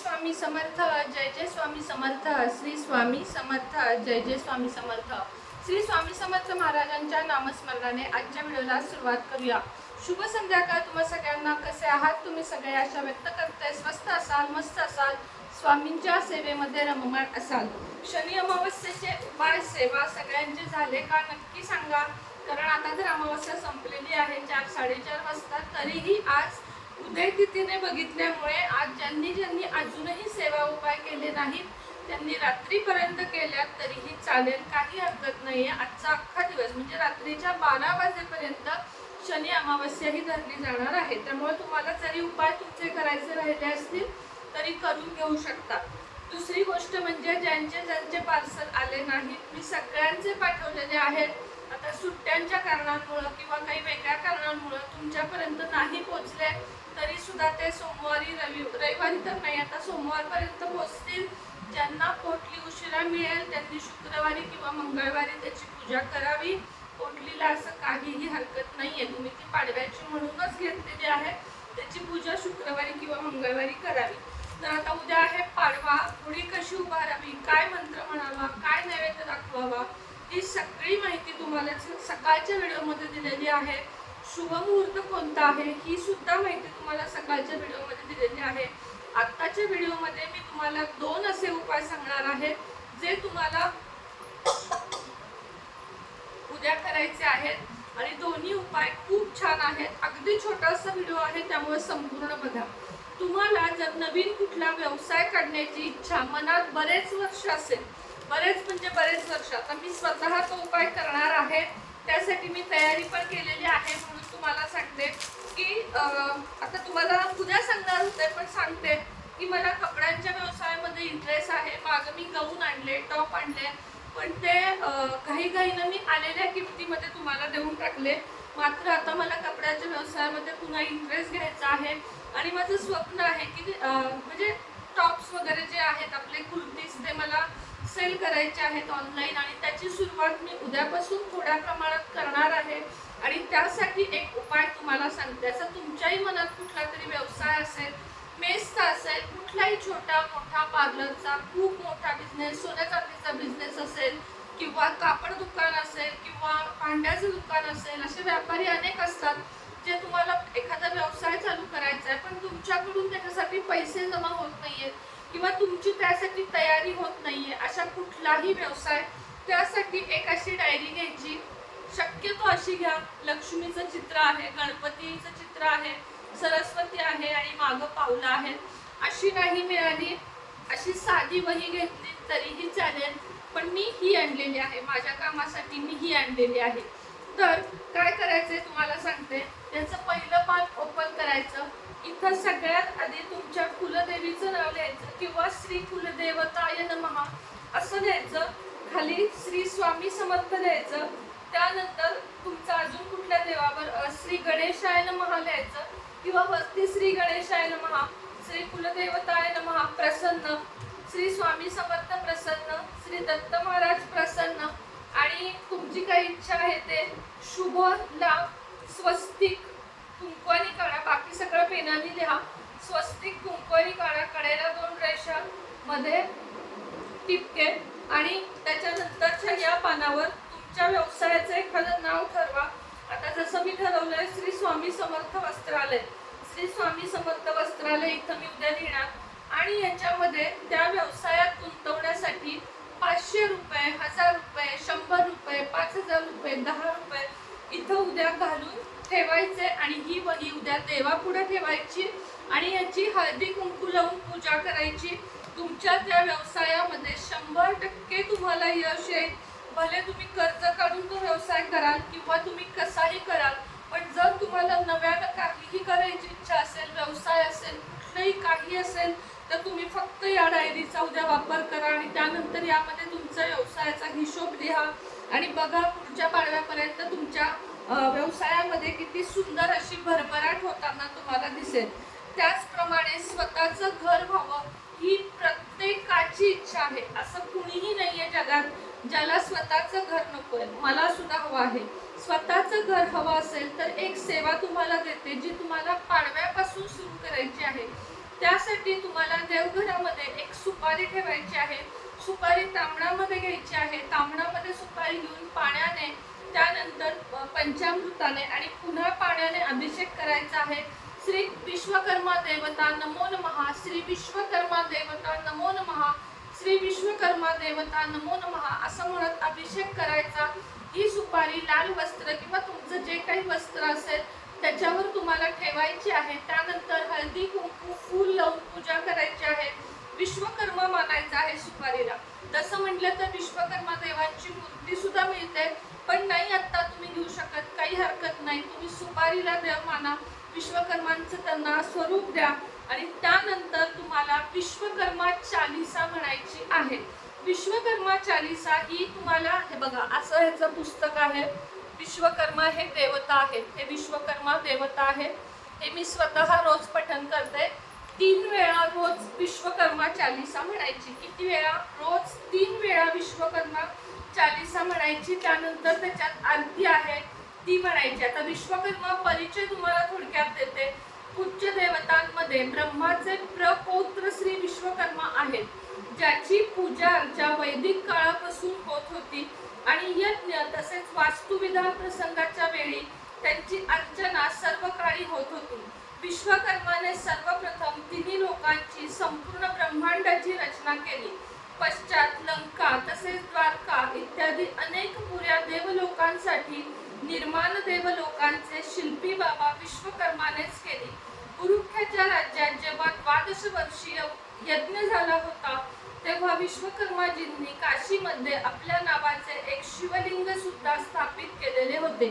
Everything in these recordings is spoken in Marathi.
स्वामी समर्थ जय जय स्वामी समर्थ श्री स्वामी समर्थ जय जय स्वामी समर्थ. श्री स्वामी समर्थ महाराजांच्या नामस्मरणाने आजच्या व्हिडिओला सुरुवात करूया. शुभ संध्याकाळ तुम्हा सगळ्यांना. कसे आहात? तुम्ही सगळे आशा व्यक्त करताय. स्वस्त असाल मस्त असाल स्वामींच्या सेवेमध्ये रममाण असाल. शनी अमावस्येचे उपाय सेवा सगळ्यांचे झाले का नक्की सांगा. कारण आता तर अमावस्या संपलेली आहे. चार साडेचार वाजता. तरीही आज उदय तिथीने बघितल्यामुळे आज ज्यांनी ज्यांनी अजूनही सेवा उपाय केले नाहीत त्यांनी रात्रीपर्यंत केल्यात तरीही चालेल काही हरकत नाही आहे आजचा अख्खा दिवस म्हणजे रात्रीच्या बारा वाजेपर्यंत शनी अमावस्याही धरली जाणार आहे. त्यामुळे तुम्हाला जरी उपाय तुमचे करायचे राहिले असतील तरी करून घेऊ शकता. दुसरी गोष्ट म्हणजे ज्यांचे ज्यांचे पार्सल आले नाहीत मी सगळ्यांचे पाठवलेले आहेत. आता सुट्ट्यांच्या कारणांमुळं किंवा काही वेगळ्या कारणांमुळं तुमच्यापर्यंत नाही पोचले तरी सुद्धा ते सोमवारी रवि रविवारी तर नाही आता सोमवारपर्यंत पोचतील ज्यांना पोटली उशिरा मिळेल त्यांनी शुक्रवारी किंवा मंगळवारी त्याची पूजा करावी. पोटलीला असं काहीही हरकत नाहीये. तुम्ही ती पाडव्याची म्हणूनच घेतलेली आहे. त्याची पूजा शुक्रवारी किंवा मंगळवारी करावी. तर आता उद्या आहे पाडवा. गुढी कशी उभारावी? काय मंत्र म्हणावा? काय नैवेद्य दाखवावा? ही सगळी माहिती तुम्हाला सकाळच्या व्हिडिओमध्ये दिलेली आहे. शुभ मुहूर्त कोणता आहे ही सुद्धा माहिती तुम्हाला सकाळच्या व्हिडिओमध्ये दिलेली आहे. आत्ताच्या व्हिडिओमध्ये मी तुम्हाला दोन असे उपाय सांगणार आहे जे तुम्हाला उद्या करायचे आहेत. आणि दोन्ही उपाय खूप छान आहेत. अगदी छोटासा व्हिडिओ आहे त्यामुळे संपूर्ण बघा. तुम्हाला जर नवीन कुठला व्यवसाय काढण्याची इच्छा मनात बरेच वर्ष असेल बरेच म्हणजे बरेच वर्ष. आता मी स्वतः तो उपाय करणार आहे. त्यासाठी मी तयारी पण केलेली आहे म्हणून तुम्हाला सांगते की आता तुम्हाला उद्या सांगणार होते पण सांगते की मला कपड्यांच्या व्यवसायामध्ये इंटरेस्ट आहे. मागं मी गाऊन आणले टॉप आणले पण ते काही काहीनं मी आलेल्या किमतीमध्ये तुम्हाला देऊन टाकले. मात्र आता मला कपड्याच्या व्यवसायामध्ये पुन्हा इंटरेस्ट घ्यायचा आहे आणि माझं स्वप्न आहे की म्हणजे टॉप्स वगैरे जे आहेत आपले कुर्तीज ते मला सेल करायचे आहेत ऑनलाईन आणि त्याची सुरुवात मी उद्यापासून थोड्या प्रमाणात करणार आहे. आणि त्यासाठी एक उपाय तुम्हाला सांगते. असं तुमच्याही मनात कुठला तरी व्यवसाय असेल मेसचा असेल कुठलाही छोटा मोठा पार्लरचा खूप मोठा बिझनेस सोन्या चांदीचा बिझनेस असेल किंवा कापड दुकान असेल किंवा भांड्याचं दुकान असेल असे व्यापारी अनेक असतात जे तुम्हाला एखादा व्यवसाय चालू करायचा आहे पण तुमच्याकडून त्याच्यासाठी पैसे जमा होत नाहीयेत. किंवा तुमची त्यासाठी तयारी होत नाहीये अशा कुठलाही व्यवसाय त्यासाठी एक अशी डायरी घ्यायची. शक्यतो अशी घ्या. लक्ष्मीचं चित्र आहे गणपतीचं चित्र आहे सरस्वती आहे आणि मागं पावलं आहे अशी नाही मिळाली अशी साधी वही घेतली तरीही चालेल. पण मी ही आणलेली आहे. माझ्या कामासाठी मी ही आणलेली आहे. तर काय करायचंय तुम्हाला सांगते. त्याचं पहिलं पान ओपन करायचं. इथं सगळ्यात आधी तुमच्या कुलदेवीचं नाव लिहायचं किंवा श्री कुलदेवताय नमहा असं लिहायचं. खाली श्री स्वामी समर्थ लिहायचं. त्यानंतर तुमचं अजून कुठल्या देवावर श्री गणेशाय महा लिहायचं किंवा वरती श्री गणेशाय महा श्री कुलदेवताय महा प्रसन्न श्री स्वामी समर्थ प्रसन्न श्री दत्त महाराज प्रसन्न. आणि तुमची काही इच्छा आहे ते? शुभ लाभ स्वस्तिक कुंकवानी काढा. बाकी सगळं पेनाने लिहा. स्वस्तिक कुंकवानी काढा. कडेला दोन रेषा मध्ये टिपके आणि त्याच्यानंतरच्या या पानावर तुमच्या व्यवसायाचं एखादं नाव ठरवा. आता जसं मी ठरवलंय श्री स्वामी समर्थ वस्त्रालय. श्री स्वामी समर्थ वस्त्रालय इथं मी उद्या लिहिणार. आणि याच्यामध्ये त्या व्यवसायात गुंतवण्यासाठी पाचशे रुपये हजार रुपये शंभर रुपये पाच हजार रुपये दहा रुपये इथं उद्या घालून ठेवायचे आणि ही वही उद्या देवापुढे ठेवायची आणि याची हळदी कुंकू लावून पूजा करायची. तुमच्या त्या व्यवसायामध्ये शंभर टक्के तुम्हाला यश येईल. भले तुम्ही कर्ज काढून तो व्यवसाय कराल किंवा तुम्ही कसाही कराल पण जर तुम्हाला नव्यानं काहीही करायची इच्छा असेल व्यवसाय असेल कुठलंही काही असेल तर तुम्ही फक्त या डायरीचा उद्या वापर करा आणि त्यानंतर यामध्ये तुमचा व्यवसायाचा हिशोब लिहा. आणि बघा पुढच्या पाडव्यापर्यंत तुमच्या व्यवसायामध्ये किती सुंदर अशी भरभराट होताना तुम्हाला दिसेल. त्याचप्रमाणे स्वतःचं घर व्हावं ही प्रत्येकाची इच्छा आहे. असं कुणीही नाहीये जगात ज्याला स्वतःचं घर नकोय. मला सुद्धा हवं आहे. स्वतःचं घर हवं असेल तर एक सेवा तुम्हाला देते जी तुम्हाला पाडव्यापासून सुरू करायची आहे. त्यासाठी तुम्हाला देवघरामध्ये एक सुपारी ठेवायची आहे. सुपारी तांबडामध्ये घ्यायची आहे. तांबडामध्ये सुपारी घेऊन पाण्याने त्यानंतर पंचामृताने आणि पुन्हा पाण्याने अभिषेक करायचा आहे. श्री विश्वकर्मा देवता नमो नमः श्री विश्वकर्मा देवता नमो नमः श्री विश्वकर्मा देवता नमो नमः असं म्हणत अभिषेक करायचा. ही सुपारी लाल वस्त्र किंवा तुमचं जे काही वस्त्र असेल त्याच्यावर तुम्हाला ठेवायची आहे. त्यानंतर हळदी कुंकू फूल लावून पूजा करायची आहे. विश्वकर्मा मानायचा आहे सुपारीला. तसं म्हटलं तर विश्वकर्मा देवांची मूर्ती सुद्धा मिळते. नाही आत्ता तुम्ही घेऊ शकत काही हरकत नाही. तुम्ही सुपारीला द्या माना विश्वकर्मांचं त्यांना स्वरूप द्या आणि त्यानंतर तुम्हाला विश्वकर्मा चालिसा म्हणायची आहे. विश्वकर्मा चालिसा ही तुम्हाला हे बघा असं ह्याचं पुस्तक आहे. विश्वकर्मा हे देवता आहेत. हे विश्वकर्मा देवता आहे हे मी स्वतः रोज पठन करते. तीन वेळा रोज विश्वकर्मा चालिसा म्हणायची. किती वेळा? रोज तीन वेळा विश्वकर्मा चालिसा म्हणायची त्यानंतर त्याच्यात आरती आहे ती म्हणायची. आता विश्वकर्मा परिचय तुम्हाला थोडक्यात देते. उच्च देवतांमध्ये ब्रह्माचे प्रपौत्र श्री विश्वकर्मा आहेत ज्याची पूजा अर्चा वैदिक काळापासून होत होती. आणि यज्ञ तसेच वास्तुविधान प्रसंगाच्या वेळी त्यांची अर्चना सर्व काळी होत होती. विश्वकर्माने सर्वप्रथम तिन्ही लोकांची संपूर्ण ब्रह्मांडाची रचना केली. पश्चात लंका तसेच द्वारका इत्यादी अनेक पुऱ्या देवलोकांसाठी निर्माण देवलोकांचे शिल्पी बाबा विश्वकर्मानेच केली. कुरुख्याच्या राज्यात जेव्हा द्वादश वर्षीय यज्ञ झाला होता तेव्हा विश्वकर्माजींनी काशीमध्ये आपल्या नावाचे एक शिवलिंग सुद्धा स्थापित केलेले होते.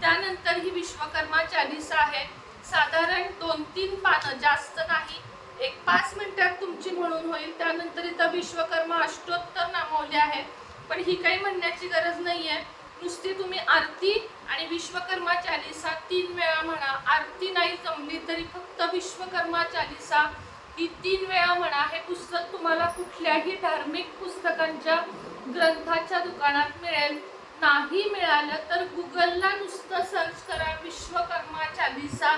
त्यानंतर ही विश्वकर्मा चालिसा आहे साधारण दोन तीन पानं जास्त नाही एक पाच मिनिटात तुमची म्हणून होईल. त्यानंतर इथं विश्वकर्मा अष्टोत्तर नामवले आहेत. पण ही काही म्हणण्याची गरज नाही आहे नुसती तुम्ही आरती आणि विश्वकर्मा चालिसा तीन वेळा म्हणा. आरती नाही जमली तरी फक्त विश्वकर्मा चालिसा ही तीन वेळा म्हणा. हे पुस्तक तुम्हाला कुठल्याही धार्मिक पुस्तकांच्या ग्रंथाच्या दुकानात मिळेल. नाही मिळालं तर गुगलला नुसतं सर्च करा विश्वकर्मा चालिसा.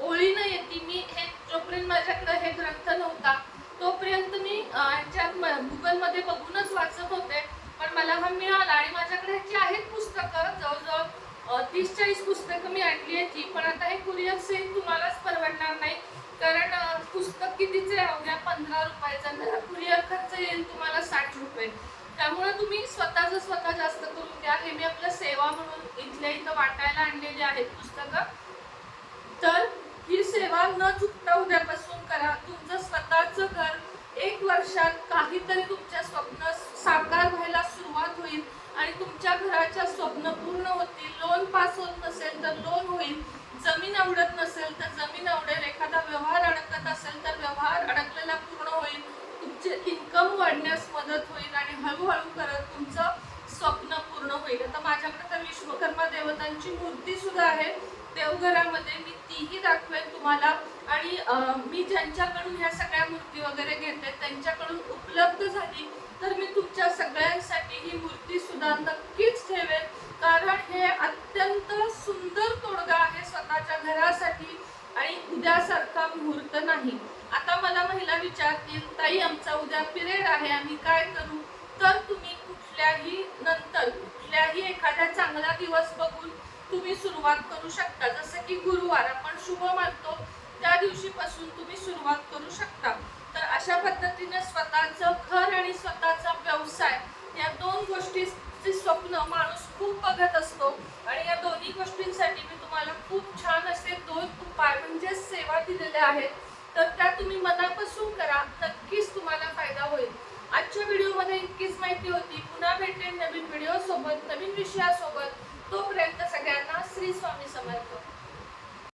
ओळीनं येते मी हे जोपर्यंत माझ्याकडे हे ग्रंथ नव्हता तोपर्यंत मी अं, ह्याच्यात गुगलमध्ये बघूनच वाचत होते. पण मला हा मिळाला आणि माझ्याकडे ह्याची आहेत पुस्तकं. जवळजवळ तीस चाळीस पुस्तकं मी आणली आहेत पण आता हे कुरिअर सेल तुम्हालाच परवडणार नाही. कारण पुस्तक कितीचे अवघ्या पंधरा रुपयाचं तर कुरिअर खर्च येईल तुम्हाला साठ रुपये. त्यामुळे तुम्ही स्वतःच स्वतः जास्त करून द्या. हे मी आपलं सेवा म्हणून इथल्या इथं वाटायला आणलेली आहेत पुस्तकं. तर ही सेवा न चुक उद्यापासून करा तुमचं स्वतःचं घर एक वर्षात काहीतरी तुमच्या स्वप्न साकार व्हायला सुरुवात होईल आणि तुमच्या घराच्या स्वप्न पूर्ण होतील लोन पास होत नसेल तर लोन होईल जमीन आवडत नसेल तर जमीन आवडेल एखादा व्यवहार अडकत असेल तर व्यवहार अडकलेला पूर्ण होईल तुमचे इन्कम वाढण्यास मदत होईल आणि हळूहळू करत तुमचं स्वप्न पूर्ण होईल आता माझ्याकडे तर विश्वकर्मा मूर्ती सुद्धा आहे. देवघरामध्ये मी तीही दाखवेन तुम्हाला. आणि मी ज्यांच्याकडून ह्या सगळ्या मूर्ती वगैरे घेते त्यांच्याकडून उपलब्ध झाली तर मी तुमच्या सगळ्यांसाठी ही मूर्ती सुद्धा नक्कीच ठेवेन कारण हे अत्यंत सुंदर तोडगा आहे स्वतःच्या घरासाठी आणि उद्यासारखा मुहूर्त नाही. आता मला महिला विचारतील ताई आमचा उद्या पिरियड आहे आम्ही काय करू तर तुम्ही कुठल्याही नंतर काही एखाद्या चांगला दिवस बघून तुम्ही सुरुवात करू शकता. जसं की गुरुवार आपण शुभ मानतो त्या दिवशीपासून तुम्ही सुरुवात करू शकता. तर अशा पद्धतीने स्वतःचं घर आणि स्वतःचा व्यवसाय या दोन गोष्टीचे स्वप्न माणूस खूप बघत असतो. आणि या दोन्ही गोष्टींसाठी मी तुम्हाला खूप छान असे दोन उपाय म्हणजे सेवा दिलेल्या आहेत. तर त्या तुम्ही मनापासून करा नक्कीच तुम्हाला फायदा होईल. आजच्या व्हिडिओमध्ये इतकीच माहिती होती. पुन्हा भेटेन नवीन व्हिडिओ सोबत नवीन विषयासोबत. तोपर्यंत सगळ्यांना श्री स्वामी समर्थ.